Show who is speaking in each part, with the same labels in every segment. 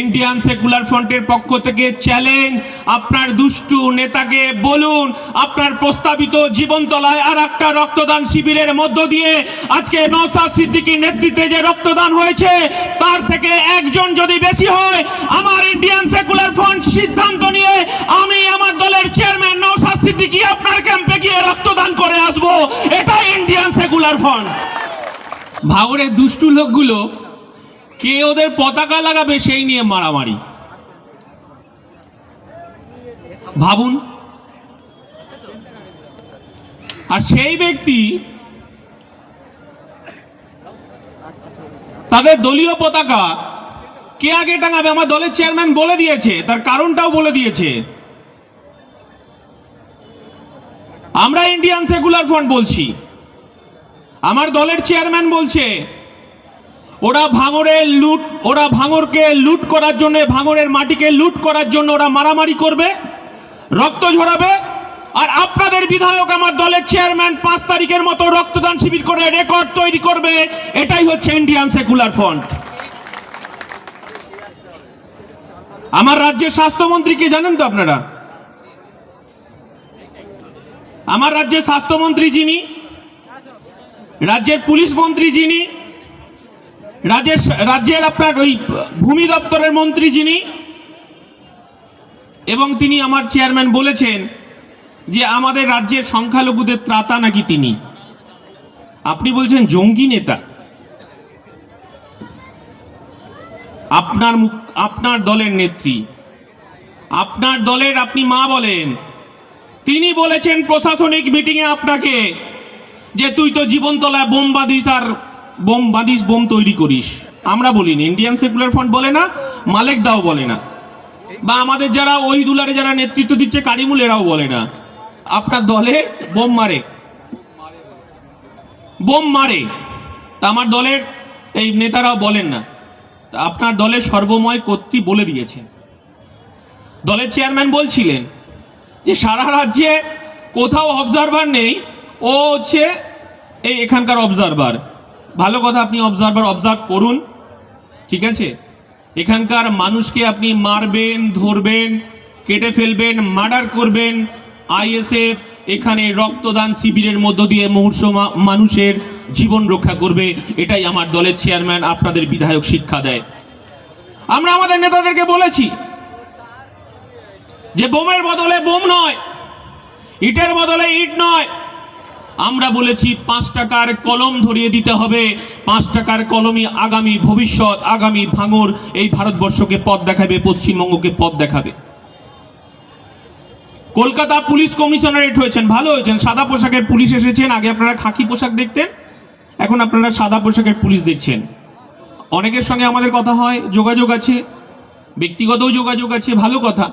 Speaker 1: Indian secular ফ্রন্টের পক্ষ থেকে চ্যালেঞ্জ আপনার দুষ্টু নেতাকে বলুন, আপনার প্রস্তাবিত জীবনতলায় আর একটা রক্তদান শিবিরের মধ্য দিয়ে আজকে নওসাদ সিদ্দিকীর নেতৃত্বে যে রক্তদান হয়েছে, তার থেকে একজন যদি বেশি হয়, আমার ইন্ডিয়ান সেকুলার ফ্রন্ট সিদ্ধান্ত নিয়ে আমি আমার দলের চেয়ারম্যান নওসাদ সিদ্দিকী আপনার ক্যাম্পে গিয়ে রক্তদান করে আসব। এটাই ইন্ডিয়ান সেকুলার ফ্রন্ট ভাগরের দুষ্টু লোকগুলো কে ওদের পতাকা লাগাবে সেই নিয়ে মারামারি। ভাবুন। আর সেই ব্যক্তি তাদের দলীয় পতাকা কে আগে টাঙাবে? আমার দলের চেয়ারম্যান বলে দিয়েছে, তার কারণটাও বলে দিয়েছে। আমরা ইন্ডিয়ান সেকুলার ফ্রন্ট বলছি। আমার দলের চেয়ারম্যান বলছে ওরা ভাঙরের লুট, ওরা ভাঙরকে লুট করার জন্য, ভাঙরের মাটিকে লুট করার জন্য ওরা মারামারি করবে, রক্ত ঝরাবে। আর আপনাদের বিধায়ক আমার দলের চেয়ারম্যান পাঁচ তারিখের মতো রক্তদান শিবির করে রেকর্ড তৈরি করবে। এটাই হচ্ছে ইন্ডিয়ান সেকুলার ফ্রন্ট। আমার রাজ্যের স্বাস্থ্যমন্ত্রী কে জানেন তো আপনারা? আমার রাজ্যের স্বাস্থ্যমন্ত্রী যিনি, রাজ্যের পুলিশ মন্ত্রী যিনি রাজ্যের রাজ্যের আপনার ওই ভূমি দপ্তরের মন্ত্রী যিনি, এবং তিনি আমার চেয়ারম্যান বলেছেন যে আমাদের রাজ্যের সংখ্যালঘুদের ত্রাতা নাকি তিনি। আপনি বলছেন জঙ্গি নেতা। আপনার মুখ, আপনার দলের নেত্রী। আপনার দলের আপনি মা বলেন। তিনি বলেছেন প্রশাসনিক মিটিংয়ে আপনাকে যে তুই তো জীবনতলায় বোম বাঁধিস আর বোম বাঁধিস, বোম তৈরি করিস। আমরা বলিনি ইন্ডিয়ান সেকুলার ফ্রন্ট বলে না, মালেক দাও বলে না। বা আমাদের যারা ওই দুলারে যারা নেতৃত্ব দিচ্ছে, কারিমুল, এরাও বলে না। আপনার দলে বোম মারে। বোম মারে। তা আমার দলের এই নেতারাও বলেন না। আপনার দলের সর্বময় কর্তৃ বলে দিয়েছেন দলের চেয়ারম্যান বলছিলেন যে, সারা রাজ্যে কোথাও অবজারভার নেই, ও হচ্ছে এই এখানকার অবজারভার ভালো কথা আপনি অবজারভার অবজার্ভ করুন, ঠিক আছে? এখানকার মানুষকে আপনি মারবেন, ধরবেন, কেটে ফেলবেন মার্ডার করবেন আইএসএফ এখানে রক্তদান শিবিরের মধ্য দিয়ে মুহূর্ত মানুষের জীবন রক্ষা করবে, এটাই আমার দলের চেয়ারম্যান আপনাদের বিধায়ক শিক্ষা দেয়। আমরা আমাদের নেতাদেরকে বলেছি যে বোমের বদলে বোম নয়, ইটের বদলে ইট নয় আমরা বলেছি পাঁচ টাকার কলম ধরিয়ে দিতে হবে। পাঁচ টাকার কলমই আগামী ভবিষ্যৎ, আগামী ভাঙর। এই ভারতবর্ষকে পথ দেখাবে, পশ্চিমবঙ্গকে পথ দেখাবে। কলকাতা পুলিশ কমিশনারেট হয়েছেন, ভালো হয়েছেন। সাদা পোশাকের পুলিশ এসেছেন। আগে আপনারা খাকি পোশাক দেখতেন, এখন আপনারা সাদা পোশাকের পুলিশ দেখছেন। অনেকের সঙ্গে আমাদের কথা হয়, যোগাযোগ আছে ব্যক্তিগতও যোগাযোগ আছে, ভালো কথা।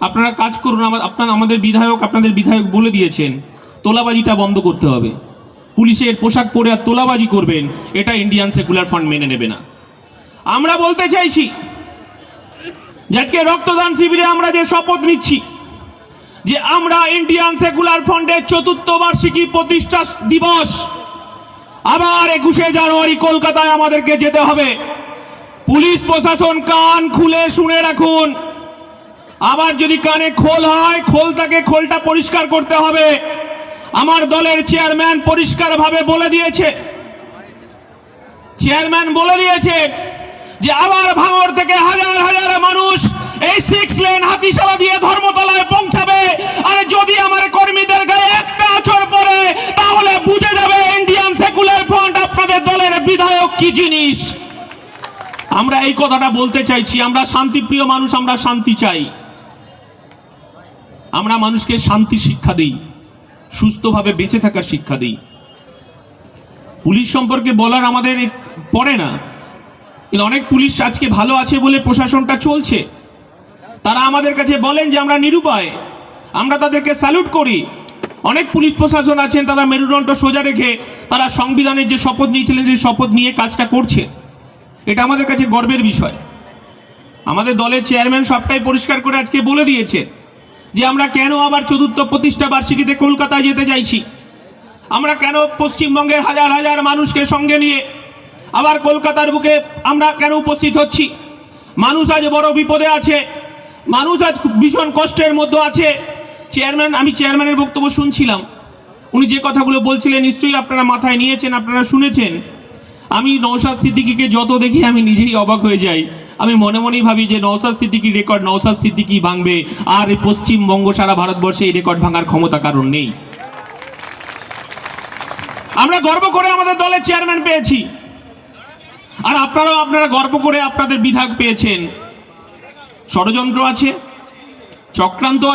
Speaker 1: আপনারা কাজ করুন আপনার আমাদের বিধায়ক, আপনাদের বিধায়ক বলে দিয়েছেন। তোলাবাজিটা বন্ধ করতে হবে। পুলিশের পোশাক পরে আর তোলাবাজি করবেন, এটা ইন্ডিয়ান সেকুলার ফান্ড মেনে নেবে না। আমরা বলতে চাইছি, যে রক্তদান শিবিরে আমরা যে শপথ নিচ্ছি, যে আমরা ইন্ডিয়ান সেকুলার ফ্রন্টের চতুর্থ বার্ষিকী প্রতিষ্ঠা দিবস আবার একুশে জানুয়ারি কলকাতায় আমাদেরকে যেতে হবে। পুলিশ প্রশাসন কান খুলে শুনে রাখুন। আবার যদি কানে খোল হয় খোলটাকে খোলটা পরিষ্কার করতে হবে। আমার দলের চেয়ারম্যান পরিষ্কারভাবে বলে দিয়েছে। চেয়ারম্যান বলে দিয়েছে যে, আবার ভাঙর থেকে হাজার হাজার মানুষ এই সিক্স লেন হাতিশালা দিয়ে ধর্মতলায় পৌঁছাবে। আর যদি আমার কর্মীদের গায়ে একটা আছর পড়ে, তাহলে বুঝে যাবে ইন্ডিয়ান সেকুলার ফ্রন্ট আপনাদের দলের বিধায়ক কি জিনিস। আমরা এই কথাটা বলতে চাইছি, আমরা শান্তিপ্রিয় মানুষ, আমরা শান্তি চাই। আমরা মানুষকে শান্তি শিক্ষা দিই। সুস্থভাবে বেঁচে থাকার শিক্ষা দিই। পুলিশ সম্পর্কে বলার আমাদের পড়ে না। কিন্তু অনেক পুলিশ আজকে ভালো আছে বলে প্রশাসনটা চলছে। তারা আমাদের কাছে বলেন যে, আমরা নিরুপায়। আমরা তাদেরকে স্যালুট করি। অনেক পুলিশ প্রশাসন আছেন, তারা মেরুদণ্ড সোজা রেখে তারা সংবিধানের যে শপথ নিয়েছিলেন, সেই শপথ নিয়ে কাজটা করছে। এটা আমাদের কাছে গর্বের বিষয়। আমাদের দলের চেয়ারম্যান সবটাই পরিষ্কার করে আজকে বলে দিয়েছে। যে আমরা কেন আবার চতুর্থ প্রতিষ্ঠা বার্ষিকীতে কলকাতায় যেতে চাইছি? আমরা কেন পশ্চিমবঙ্গের হাজার হাজার মানুষকে সঙ্গে নিয়ে আবার কলকাতার বুকে আমরা কেন উপস্থিত হচ্ছি? মানুষ আজ বড় বিপদে আছে। মানুষ আজ ভীষণ কষ্টের মধ্যে আছে। চেয়ারম্যান, আমি চেয়ারম্যানের বক্তব্য শুনছিলাম। উনি যে কথাগুলো বলছিলেন, নিশ্চয়ই আপনারা মাথায় নিয়েছেন, আপনারা শুনেছেন। আমি নৌসাদ সিদ্দিকিকে যত দেখি, আমি নিজেই অবাক হয়ে যাই। আমি মনে মনেই ভাবি যে নৌসাদ সিদ্দিকি রেকর্ড নৌসাদ সিদ্দিকি ভাঙবে। আর পশ্চিমবঙ্গ সারা ভারতবর্ষে এই রেকর্ড ভাঙার ক্ষমতা কারণ নেই। আমরা গর্ব করে আমাদের দলের চেয়ারম্যান পেয়েছি। আর আপনারাও আপনারা গর্ব করে আপনাদের বিধায়ক পেয়েছেন। ষড়যন্ত্র আছে, চক্রান্ত আছে।